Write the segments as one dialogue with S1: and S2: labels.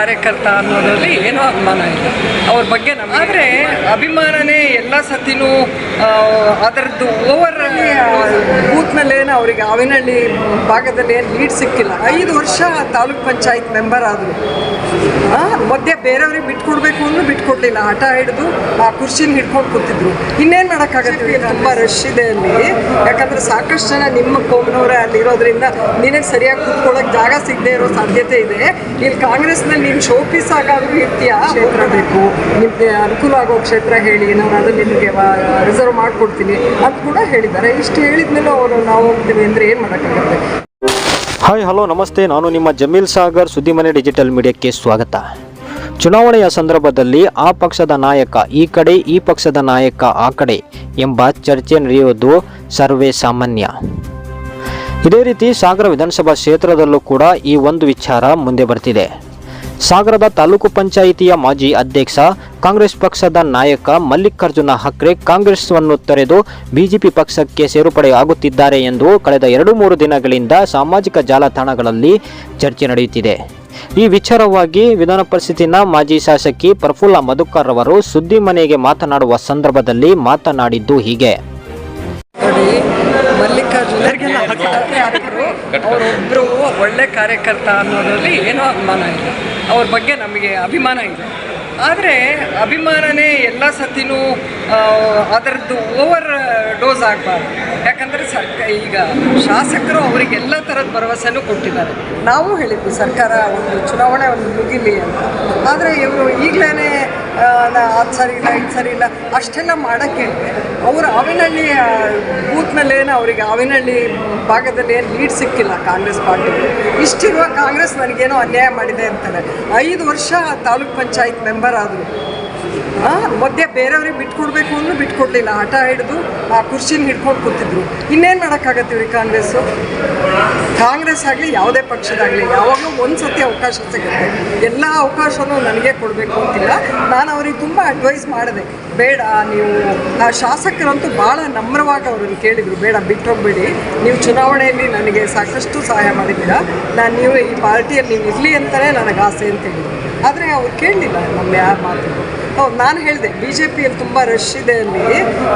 S1: ಕಾರ್ಯಕರ್ತ ಅನ್ನೋದ್ರಲ್ಲಿ ಏನೋ ಅಭಿಮಾನ ಇದೆ. ಅವ್ರ ಬಗ್ಗೆ ನಮ್ಗೆ ಆದರೆ ಅಭಿಮಾನನೇ ಎಲ್ಲ ಸತಿನೂ ಅದರದ್ದು ಓವರ್ ಬೂತ್ನಲ್ಲಿ ಏನು ಅವರಿಗೆ ಆವಿನಹಳ್ಳಿ ಭಾಗದಲ್ಲಿ ಏನು ಲೀಡ್ ಸಿಕ್ಕಿಲ್ಲ. ಐದು ವರ್ಷ ತಾಲೂಕ್ ಪಂಚಾಯತ್ ಮೆಂಬರ್ ಆದರು. ಮಧ್ಯೆ ಬೇರೆಯವ್ರಿಗೆ ಬಿಟ್ಕೊಡ್ಬೇಕು ಅಂದ್ರೂ ಬಿಟ್ಕೊಡ್ಲಿಲ್ಲ. ಆಟ ಹಿಡಿದು ಆ ಕುರ್ಚಿನ ಹಿಡ್ಕೊಂಡು ಕೂತಿದ್ರು. ಇನ್ನೇನು ಮಾಡೋಕ್ಕಾಗತ್ತೆ ತುಂಬ ರಶ್ ಇದೆ ಅಲ್ಲಿ. ಯಾಕಂದ್ರೆ ಸಾಕಷ್ಟು ಜನ ನಿಮ್ಮ ಕೋಮನವರೇ ಅಲ್ಲಿರೋದ್ರಿಂದ ನಿನಗೆ ಸರಿಯಾಗಿ ಕೂತ್ಕೊಳ್ಳೋಕೆ ಜಾಗ ಸಿಗದೆ ಇರೋ ಸಾಧ್ಯತೆ ಇದೆ. ಇಲ್ಲಿ ಕಾಂಗ್ರೆಸ್ನಲ್ಲಿ ನೀನು ಶೋಪೀಸ್ ಆಗಾದ್ರೂ ಇರ್ತೀಯ? ಕ್ಷೇತ್ರ ಬೇಕು. ನಿಮಗೆ ಅನುಕೂಲ ಆಗೋ ಕ್ಷೇತ್ರ ಹೇಳಿ ನಾನು ಅದು ನಿಮಗೆ ರಿಸರ್ವ್ ಮಾಡಿಕೊಡ್ತೀನಿ ಅಂತ ಕೂಡ ಹೇಳಿದ್ದಾರೆ. ಇಷ್ಟು ಹೇಳಿದ್ಮೇಲೆ ಅವರು ನಾವು ಹೋಗ್ತೀವಿ ಅಂದರೆ ಏನು ಮಾಡೋಕ್ಕಾಗುತ್ತೆ?
S2: ಹಾಯ್ ಹಲೋ ನಮಸ್ತೆ. ನಾನು ನಿಮ್ಮ ಜಮೀಲ್ ಸಾಗರ್ ಸುದ್ದಿಮನೆ ಡಿಜಿಟಲ್ ಮೀಡಿಯಾಕ್ಕೆ ಸ್ವಾಗತ. ಚುನಾವಣೆಯ ಸಂದರ್ಭದಲ್ಲಿ ಆ ಪಕ್ಷದ ನಾಯಕ ಈ ಕಡೆ ಈ ಪಕ್ಷದ ನಾಯಕ ಆ ಕಡೆ ಎಂಬ ಚರ್ಚೆ ನಡೆಯುವುದು ಸರ್ವೇ ಸಾಮಾನ್ಯ. ಇದೇ ರೀತಿ ಸಾಗರ ವಿಧಾನಸಭಾ ಕ್ಷೇತ್ರದಲ್ಲೂ ಕೂಡ ಈ ಒಂದು ವಿಚಾರ ಮುಂದೆ ಬರ್ತಿದೆ. ಸಾಗರದ ತಾಲೂಕು ಪಂಚಾಯಿತಿಯ ಮಾಜಿ ಅಧ್ಯಕ್ಷ, ಕಾಂಗ್ರೆಸ್ ಪಕ್ಷದ ನಾಯಕ ಮಲ್ಲಿಕಾರ್ಜುನ ಹಕ್ರೆ ಕಾಂಗ್ರೆಸ್ ಅನ್ನು ತೊರೆದು ಬಿಜೆಪಿ ಪಕ್ಷಕ್ಕೆ ಸೇರ್ಪಡೆ ಆಗುತ್ತಿದ್ದಾರೆ ಎಂದು ಕಳೆದ ಎರಡು ಮೂರು ದಿನಗಳಿಂದ ಸಾಮಾಜಿಕ ಜಾಲತಾಣಗಳಲ್ಲಿ ಚರ್ಚೆ ನಡೆಯುತ್ತಿದೆ. ಈ ವಿಚಾರವಾಗಿ ವಿಧಾನ ಪರಿಷತ್ತಿನ ಮಾಜಿ ಶಾಸಕಿ ಪ್ರಫುಲ್ಲ ಮಧುಕರ್ ಅವರು ಸುದ್ದಿ ಮನೆಗೆ ಮಾತನಾಡುವ ಸಂದರ್ಭದಲ್ಲಿ ಮಾತನಾಡಿದ್ದು ಹೀಗೆ.
S1: ಅವರೊಬ್ಬರು ಒಳ್ಳೆ ಕಾರ್ಯಕರ್ತ ಅನ್ನೋದರಲ್ಲಿ ಏನೋ ಅಭಿಮಾನ ಇದೆ. ಅವ್ರ ಬಗ್ಗೆ ನಮಗೆ ಅಭಿಮಾನ ಇದೆ. ಆದರೆ ಅಭಿಮಾನನೇ ಎಲ್ಲ ಸತಿನೂ ಅದರದ್ದು ಓವರ್ ಡೋಸ್ ಆಗಬಾರ್ದು. ಯಾಕಂದರೆ ಸರ್ಕ ಈಗ ಶಾಸಕರು ಅವರಿಗೆ ಎಲ್ಲ ಥರದ ಭರವಸೆನೂ ಕೊಟ್ಟಿದ್ದಾರೆ. ನಾವು ಹೇಳಿದ್ವಿ ಸರ್ಕಾರ ಒಂದು ಚುನಾವಣೆ ಒಂದು ಮುಗಿಲಿ ಅಂತ. ಆದರೆ ಇವರು ಈಗಲೇ ಅದು ಸರಿ ಇಲ್ಲ, ಇದು ಸರಿ ಇಲ್ಲ, ಅಷ್ಟೆಲ್ಲ ಮಾಡೋಕ್ಕೆ ಅವರು ಆವಿನಹಳ್ಳಿ ಬೂತ್ನಲ್ಲಿ ಏನು ಅವರಿಗೆ ಆವಿನಹಳ್ಳಿ ಭಾಗದಲ್ಲಿ ಏನು ಲೀಡ್ ಸಿಕ್ಕಿಲ್ಲ ಕಾಂಗ್ರೆಸ್ ಪಾರ್ಟಿಗೆ ಇಷ್ಟಿರುವ ಕಾಂಗ್ರೆಸ್ ನನಗೇನೋ ಅನ್ಯಾಯ ಮಾಡಿದೆ ಅಂತಾರೆ. ಐದು ವರ್ಷ ತಾಲೂಕ್ ಪಂಚಾಯತ್ ಮೆಂಬರ್ ಆದರು. ಮಧ್ಯೆ ಬೇರೆಯವ್ರಿಗೆ ಬಿಟ್ಕೊಡ್ಬೇಕು ಅಂದ್ರೂ ಬಿಟ್ಕೊಡ್ಲಿಲ್ಲ. ಹಠ ಹಿಡಿದು ಆ ಕುರ್ಚಿನ ಹಿಡ್ಕೊಂಡು ಕೂತಿದ್ರು. ಇನ್ನೇನು ಮಾಡೋಕ್ಕಾಗತ್ತೆ ಇವ್ರಿಗೆ ಕಾಂಗ್ರೆಸ್ಸು? ಕಾಂಗ್ರೆಸ್ ಆಗಲಿ, ಯಾವುದೇ ಪಕ್ಷದಾಗಲಿ, ಯಾವಾಗಲೂ ಒಂದು ಸತಿ ಅವಕಾಶ ಸಿಗುತ್ತೆ. ಎಲ್ಲ ಅವಕಾಶನೂ ನನಗೆ ಕೊಡಬೇಕು ಅಂತಿಲ್ಲ. ನಾನು ಅವ್ರಿಗೆ ತುಂಬ ಅಡ್ವೈಸ್ ಮಾಡಿದೆ. ಬೇಡ, ನೀವು, ಆ ಶಾಸಕರಂತೂ ಭಾಳ ನಮ್ರವಾಗಿ ಅವ್ರನ್ನ ಕೇಳಿದರು. ಬೇಡ, ಬಿಟ್ಟೋಗ್ಬೇಡಿ. ನೀವು ಚುನಾವಣೆಯಲ್ಲಿ ನನಗೆ ಸಾಕಷ್ಟು ಸಹಾಯ ಮಾಡಿದ್ದೀರಾ. ನಾನು ನೀವು ಈ ಪಾರ್ಟಿಯಲ್ಲಿ ನೀವು ಇರಲಿ ಅಂತಲೇ ನನಗೆ ಆಸೆ ಅಂತ ಹೇಳಿದ್ರು ಆದರೆ ಅವ್ರು ಕೇಳಲಿಲ್ಲ ನಮ್ಮ ಯಾರು ಮಾತು. ಹೌದು, ನಾನು ಹೇಳಿದೆ ಬಿ ಜೆ ಪಿಯಲ್ಲಿ ತುಂಬ ರಶ್ ಇದೆ ಅಲ್ಲಿ.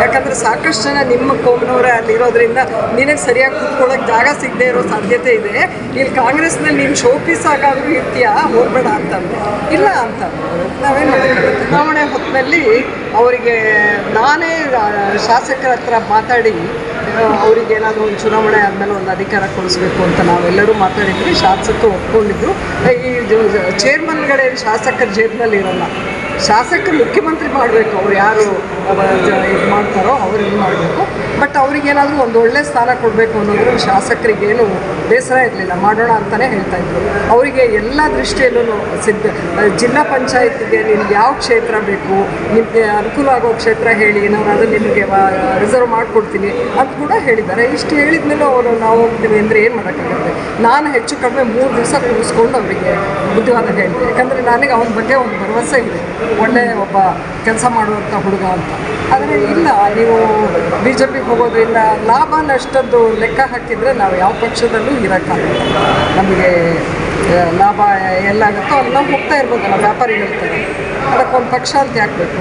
S1: ಯಾಕಂದರೆ ಸಾಕಷ್ಟು ಜನ ನಿಮ್ಮ ಕೋಮ್ನವರೇ ಅಲ್ಲಿರೋದ್ರಿಂದ ನಿನಗೆ ಸರಿಯಾಗಿ ಕೂತ್ಕೊಳ್ಳೋಕೆ ಜಾಗ ಸಿಗದೆ ಇರೋ ಸಾಧ್ಯತೆ ಇದೆ. ಇಲ್ಲಿ ಕಾಂಗ್ರೆಸ್ನಲ್ಲಿ ನೀನು ಶೋ ಪೀಸ್ ಆಗಾದ್ರೂ ಇರ್ತೀಯಾ? ಹೋಗ್ಬೇಡ ಅಂತ ಇಲ್ಲ ಅಂತ ನಾವೇನು ಚುನಾವಣೆ ಹೊತ್ತಿನಲ್ಲಿ ಅವರಿಗೆ ನಾನೇ ಶಾಸಕರ ಹತ್ರ ಮಾತಾಡಿ ಅವರಿಗೆ ಏನಾದರೂ ಒಂದು ಚುನಾವಣೆ ಆದಮೇಲೆ ಒಂದು ಅಧಿಕಾರ ಕೊಡಿಸ್ಬೇಕು ಅಂತ ನಾವೆಲ್ಲರೂ ಮಾತಾಡಿದ್ವಿ. ಶಾಸಕರು ಒಪ್ಕೊಂಡಿದ್ರು. ಈ ಚೇರ್ಮನ್ಗಳೇನು ಶಾಸಕರ ಜೇಬ್ನಲ್ಲಿ ಇರೋಲ್ಲ. ಶಾಸಕರು ಮುಖ್ಯಮಂತ್ರಿ ಮಾಡಬೇಕು, ಅವ್ರು ಯಾರು ಇದು ಮಾಡ್ತಾರೋ ಅವ್ರು ಇದು ಮಾಡಬೇಕು. ಬಟ್ ಅವ್ರಿಗೇನಾದರೂ ಒಂದು ಒಳ್ಳೆ ಸ್ಥಾನ ಕೊಡಬೇಕು ಅನ್ನೋದ್ರ ಶಾಸಕರಿಗೇನು ಬೇಸರ ಇರಲಿಲ್ಲ. ಮಾಡೋಣ ಅಂತಲೇ ಹೇಳ್ತಾ ಇದ್ರು. ಅವರಿಗೆ ಎಲ್ಲ ದೃಷ್ಟಿಯಲ್ಲೂ ಸಿದ್ಧ ಜಿಲ್ಲಾ ಪಂಚಾಯತಿಗೆ ನಿಮ್ಗೆ ಯಾವ ಕ್ಷೇತ್ರ ಬೇಕು, ನಿಮಗೆ ಅನುಕೂಲ ಆಗೋ ಕ್ಷೇತ್ರ ಹೇಳಿ ನಾನು ಅದು ನಿಮಗೆ ರಿಸರ್ವ್ ಮಾಡಿಕೊಡ್ತೀನಿ ಅಂತ ಕೂಡ ಹೇಳಿದ್ದಾರೆ. ಇಷ್ಟು ಹೇಳಿದ್ಮೇಲೆ ಅವರು ನಾವು ಹೋಗ್ತೀವಿ ಅಂದರೆ ಏನು ಮಾಡೋಕ್ಕಾಗುತ್ತೆ? ನಾನು ಹೆಚ್ಚು ಕಡಿಮೆ ಮೂರು ದಿವಸ ಕೂರಿಸ್ಕೊಂಡು ಅವರಿಗೆ ಬುದ್ಧಿವಾದ ಹೇಳಿದೆ ಯಾಕಂದರೆ ನನಗೆ ಅವನ ಬಗ್ಗೆ ಒಂದು ಭರವಸೆ ಇದೆ. ಒಳ್ಳೆ ಒಬ್ಬ ಕೆಲಸ ಮಾಡುವಂಥ ಹುಡುಗ ಅಂತ. ಆದರೆ ಇಲ್ಲ, ನೀವು ಬಿ ಜೆ ಪಿಗೆ ಹೋಗೋದ್ರಿಂದ ಲಾಭ ನಷ್ಟದ್ದು ಲೆಕ್ಕ ಹಾಕಿದರೆ ನಾವು ಯಾವ ಪಕ್ಷದಲ್ಲೂ ಇರೋಕ್ಕಾಗಲ್ಲ ನಮಗೆ ಲಾಭ ಎಲ್ಲಾಗುತ್ತೋ ಅಲ್ಲಿ ನಾವು ಹೋಗ್ತಾ ಇರ್ಬೋದಲ್ಲ ವ್ಯಾಪಾರಿಗಳ ಥರ ಅದಕ್ಕೊಂದು ಪಕ್ಷ ಅಂತ ಯಾಕಬೇಕು